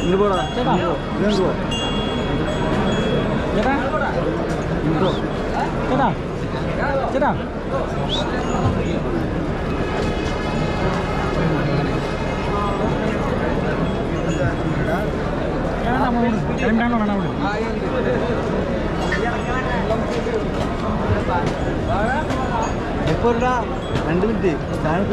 ഇങ്ങോട്ട് പോടാ. ഇങ്ങോട്ട് പോ ചേട്ടാ ഇങ്ങോട്ട് ചേട്ടാ ചേട്ടാ കിളമ്പാണോ വേണം അവിടെ ఎప్పుడు రా రెండు దాని